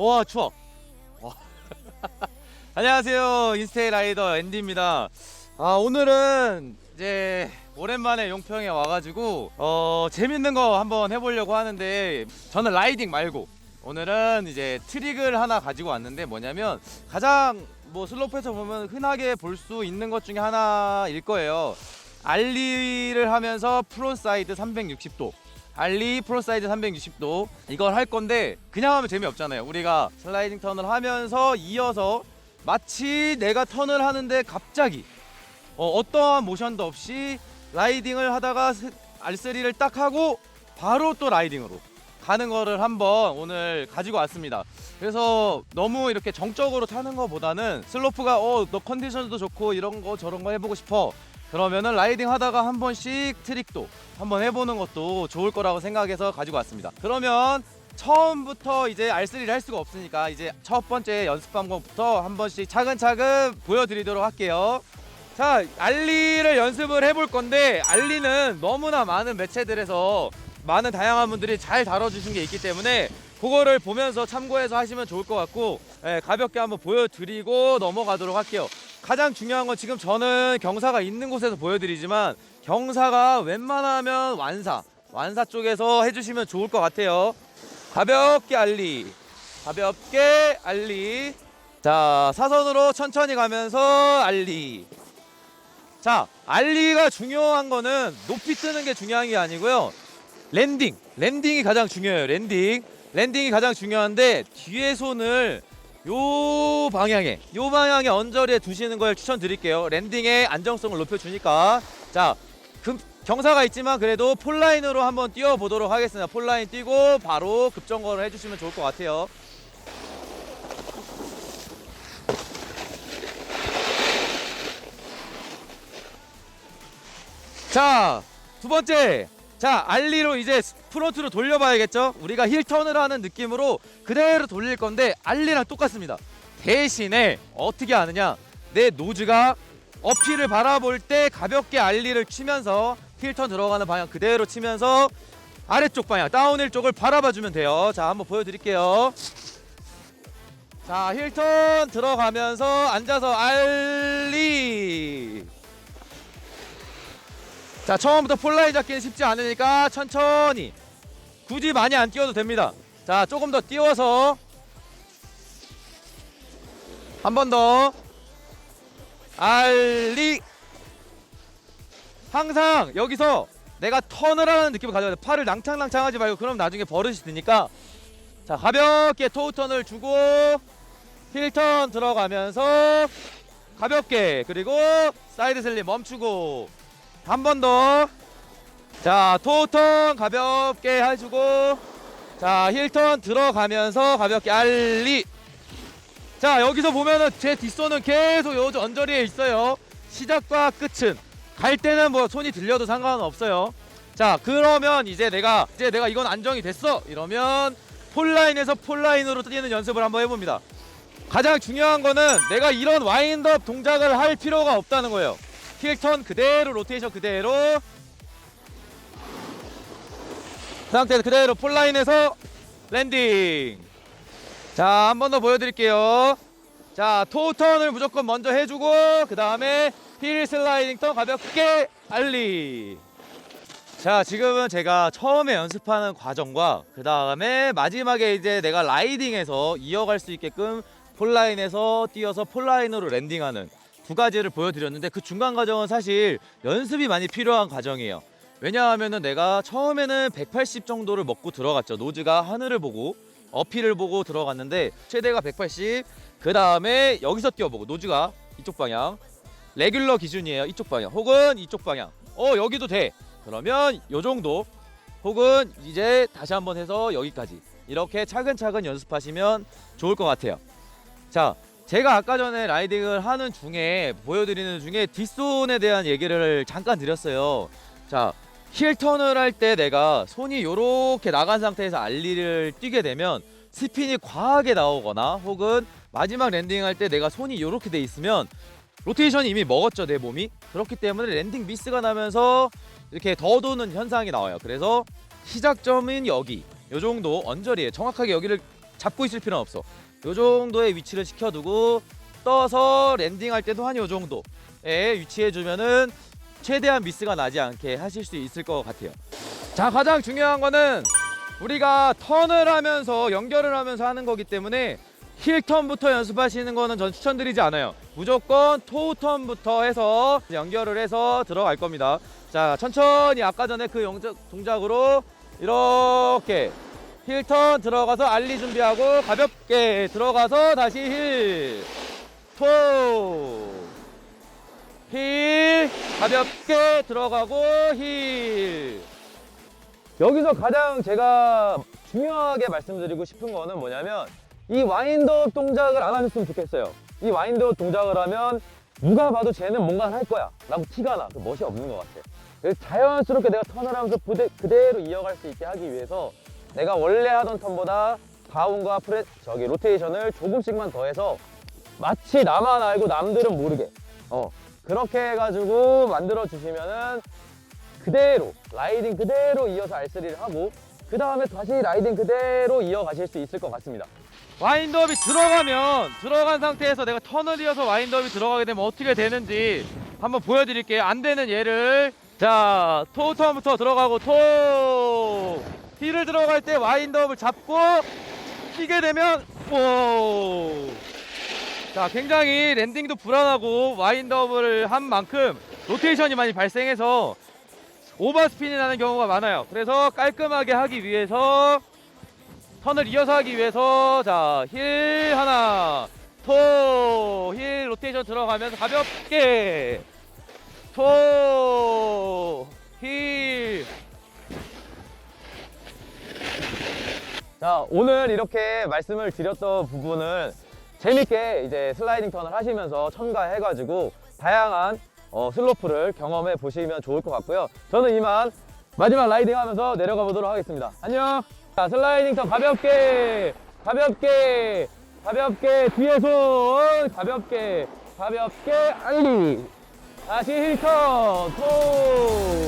와 추워. 와. 안녕하세요 인스테이 라이더 앤디입니다. 아 오늘은 이제 오랜만에 용평에 와가지고 어 재밌는 거 한번 해보려고 하는데 저는 라이딩 말고 오늘은 이제 트릭을 하나 가지고 왔는데 뭐냐면 가장 뭐 슬로프에서 보면 흔하게 볼 수 있는 것 중에 하나일 거예요. 알리를 하면서 프론사이드 360도 알리 프로사이드 360도 이걸 할 건데 그냥 하면 재미없잖아요. 우리가 슬라이딩 턴을 하면서 이어서 마치 내가 턴을 하는데 갑자기 어, 떠한 모션도 없이 라이딩을 하다가 스- R3를 딱 하고 바로 또 라이딩으로 가는 거를 한번 오늘 가지고 왔습니다. 그래서 너무 이렇게 정적으로 타는 것보다는 슬로프가 어 너 컨디션도 좋고 이런 거 저런 거 해보고 싶어 그러면은 라이딩 하다가 한 번씩 트릭도 한번 해보는 것도 좋을 거라고 생각해서 가지고 왔습니다. 그러면 처음부터 이제 R3를 할 수가 없으니까 이제 첫 번째 연습 방법부터 한 번씩 차근차근 보여드리도록 할게요. 자, 알리를 연습을 해볼 건데 알리는 너무나 많은 매체들에서 많은 다양한 분들이 잘 다뤄주신 게 있기 때문에 그거를 보면서 참고해서 하시면 좋을 것 같고 예, 가볍게 한번 보여드리고 넘어가도록 할게요. 가장 중요한 건 지금 저는 경사가 있는 곳에서 보여드리지만 경사가 웬만하면 완사 완사 쪽에서 해주시면 좋을 것 같아요. 가볍게 알리 가볍게 알리. 자 사선으로 천천히 가면서 알리. 자 알리가 중요한 거는 높이 뜨는 게 중요한 게 아니고요. 랜딩 랜딩이 가장 중요해요 랜딩. 랜딩이 가장 중요한데 뒤에 손을 요 방향에 요 방향에 언저리에 두시는 걸 추천드릴게요. 랜딩의 안정성을 높여주니까. 자 금, 경사가 있지만 그래도 폴라인으로 한번 뛰어보도록 하겠습니다. 폴라인 뛰고 바로 급정거를 해주시면 좋을 것 같아요. 자, 두 번째. 자, 알리로 이제 프론트로 돌려봐야겠죠? 우리가 힐 턴을 하는 느낌으로 그대로 돌릴 건데 알리랑 똑같습니다. 대신에 어떻게 하느냐? 내 노즈가 어필을 바라볼 때 가볍게 알리를 치면서 힐턴 들어가는 방향 그대로 치면서 아래쪽 방향 다운힐 쪽을 바라봐 주면 돼요. 자, 한번 보여드릴게요. 자, 힐턴 들어가면서 앉아서 알리. 자 처음부터 폴라인 잡기는 쉽지 않으니까 천천히. 굳이 많이 안 뛰어도 됩니다. 자 조금 더 띄워서 한 번 더 알리. 항상 여기서 내가 턴을 하는 느낌을 가져야 돼. 팔을 낭창낭창 하지 말고 그럼 나중에 버릇이 드니까. 자 가볍게 토우 턴을 주고 힐턴 들어가면서 가볍게 그리고 사이드 슬립 멈추고 한 번 더. 자, 토턴 가볍게 해주고, 자, 힐턴 들어가면서 가볍게 알리. 자, 여기서 보면은 제 뒷손은 계속 요 언저리에 있어요. 시작과 끝은. 갈 때는 뭐 손이 들려도 상관은 없어요. 자, 그러면 이제 내가, 이제 내가 이건 안정이 됐어. 이러면 폴라인에서 폴라인으로 뛰는 연습을 한번 해봅니다. 가장 중요한 거는 내가 이런 와인드업 동작을 할 필요가 없다는 거예요. 힐턴 그대로 로테이션 그대로. 그 상태에서 그대로 폴라인에서 랜딩. 자 한 번 더 보여드릴게요. 자 토턴을 무조건 먼저 해주고 그 다음에 힐 슬라이딩 턴 가볍게 알리. 자 지금은 제가 처음에 연습하는 과정과 그 다음에 마지막에 이제 내가 라이딩에서 이어갈 수 있게끔 폴라인에서 뛰어서 폴라인으로 랜딩하는 두 가지를 보여드렸는데 그 중간 과정은 사실 연습이 많이 필요한 과정이에요. 왜냐하면은 내가 처음에는 180 정도를 먹고 들어갔죠. 노즈가 하늘을 보고 어필을 보고 들어갔는데 최대가 180. 그 다음에 여기서 뛰어보고 노즈가 이쪽 방향. 레귤러 기준이에요. 이쪽 방향. 혹은 이쪽 방향. 어 여기도 돼. 그러면 요 정도. 혹은 이제 다시 한번 해서 여기까지. 이렇게 차근차근 연습하시면 좋을 것 같아요. 자, 제가 아까 전에 라이딩을 하는 중에 보여드리는 중에 뒷손에 대한 얘기를 잠깐 드렸어요. 자, 힐턴을 할 때 내가 손이 이렇게 나간 상태에서 알리를 뛰게 되면 스핀이 과하게 나오거나 혹은 마지막 랜딩 할 때 내가 손이 이렇게 돼 있으면 로테이션이 이미 먹었죠 내 몸이 그렇기 때문에 랜딩 미스가 나면서 이렇게 더 도는 현상이 나와요 그래서 시작점은 여기 요 정도 언저리에 정확하게 여기를 잡고 있을 필요는 없어. 요 정도의 위치를 지켜두고 떠서 랜딩할 때도 한 요 정도에 위치해 주면은 최대한 미스가 나지 않게 하실 수 있을 것 같아요. 자, 가장 중요한 거는 우리가 턴을 하면서 연결을 하면서 하는 거기 때문에 힐 턴부터 연습하시는 거는 전 추천드리지 않아요. 무조건 토우 턴부터 해서 연결을 해서 들어갈 겁니다. 자, 천천히 아까 전에 그 동작으로 이렇게 힐턴 들어가서 알리 준비하고 가볍게 들어가서 다시 힐, 토, 힐, 가볍게 들어가고 힐. 여기서 가장 제가 중요하게 말씀드리고 싶은 거는 뭐냐면 이 와인드업 동작을 안 하셨으면 좋겠어요. 이 와인드업 동작을 하면 누가 봐도 쟤는 뭔가 할 거야 라고 티가 나. 그 멋이 없는 것 같아. 자연스럽게 내가 턴을 하면서 그대로 이어갈 수 있게 하기 위해서 내가 원래 하던 턴보다 다운과 프레, 저기 로테이션을 조금씩만 더해서 마치 나만 알고 남들은 모르게 어 그렇게 해가지고 만들어 주시면은 그대로 라이딩 그대로 이어서 R3를 하고 그 다음에 다시 라이딩 그대로 이어가실 수 있을 것 같습니다. 와인드업이 들어가면 들어간 상태에서 내가 턴을 이어서 와인드업이 들어가게 되면 어떻게 되는지 한번 보여드릴게요. 안 되는 예를 자 토우 턴부터 들어가고 토 힐을 들어갈 때 와인드업을 잡고 뛰게 되면 오. 자 굉장히 랜딩도 불안하고 와인드업을 한 만큼 로테이션이 많이 발생해서 오버스핀이 나는 경우가 많아요. 그래서 깔끔하게 하기 위해서 턴을 이어서 하기 위해서 자 힐 하나 토 힐 로테이션 들어가면서 가볍게 토 자 오늘 이렇게 말씀을 드렸던 부분은 재밌게 이제 슬라이딩 턴을 하시면서 첨가해가지고 다양한 어, 슬로프를 경험해 보시면 좋을 것 같고요. 저는 이만 마지막 라이딩 하면서 내려가 보도록 하겠습니다. 안녕! 자, 슬라이딩 턴 가볍게, 가볍게, 가볍게, 뒤에 손, 가볍게, 가볍게, 알리. 다시 힐턴, 토,